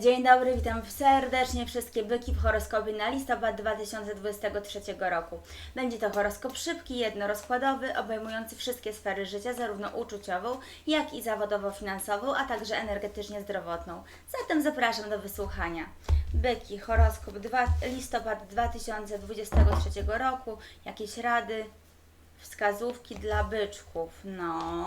Dzień dobry, witam serdecznie wszystkie byki w horoskopie na listopad 2023 roku. Będzie to horoskop szybki, jednorozkładowy, obejmujący wszystkie sfery życia, zarówno uczuciową, jak i zawodowo-finansową, a także energetycznie zdrowotną. Zatem zapraszam do wysłuchania. Byki, horoskop 2, listopad 2023 roku, jakieś rady, wskazówki dla byczków, no...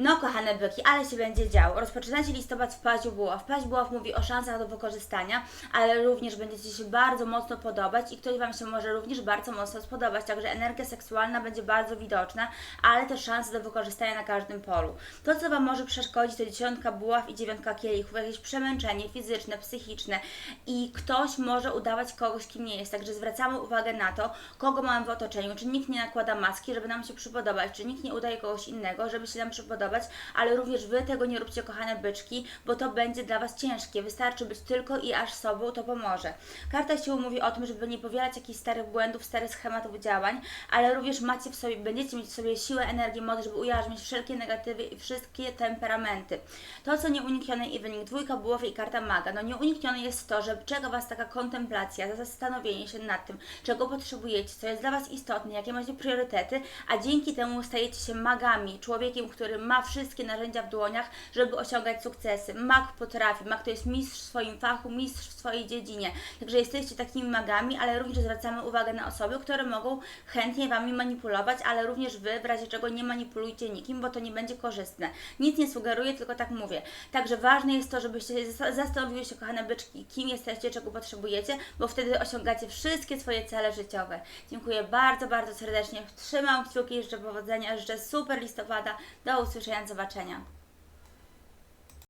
No, kochane byki, ale się będzie działo. Rozpoczynacie listopad w paździu buław. Paź buław mówi o szansach do wykorzystania, ale również będziecie się bardzo mocno podobać i ktoś Wam się może również bardzo mocno spodobać. Także energia seksualna będzie bardzo widoczna, ale też szanse do wykorzystania na każdym polu. To, co Wam może przeszkodzić, to dziesiątka buław i dziewiątka kielichów, jakieś przemęczenie fizyczne, psychiczne i ktoś może udawać kogoś, kim nie jest. Także zwracamy uwagę na to, kogo mamy w otoczeniu, czy nikt nie nakłada maski, żeby nam się przypodobać, czy nikt nie udaje kogoś innego, żeby się nam przypodobać, ale również Wy tego nie róbcie, kochane byczki, bo to będzie dla Was ciężkie. Wystarczy być tylko i aż sobą, to pomoże. Karta sił mówi o tym, żeby nie powielać jakichś starych błędów, starych schematów działań, ale również macie w sobie, będziecie mieć w sobie siłę, energię, moc, żeby ujarzmić wszelkie negatywy i wszystkie temperamenty. To, co nieuniknione i wynik dwójka buław i karta maga. No nieuniknione jest to, że czeka Was taka kontemplacja, zastanowienie się nad tym, czego potrzebujecie, co jest dla Was istotne, jakie macie priorytety, a dzięki temu stajecie się magami, człowiekiem, który ma wszystkie narzędzia w dłoniach, żeby osiągać sukcesy. Mag potrafi, mag to jest mistrz w swoim fachu, mistrz w swojej dziedzinie. Także jesteście takimi magami, ale również zwracamy uwagę na osoby, które mogą chętnie Wami manipulować, ale również Wy w razie czego nie manipulujcie nikim, bo to nie będzie korzystne. Nic nie sugeruję, tylko tak mówię. Także ważne jest to, żebyście zas- zastanowiły się, kochane byczki, kim jesteście, czego potrzebujecie, bo wtedy osiągacie wszystkie swoje cele życiowe. Dziękuję bardzo, bardzo serdecznie. Trzymam kciuki, życzę powodzenia, życzę super listopada. Do usłyszenia, do zobaczenia.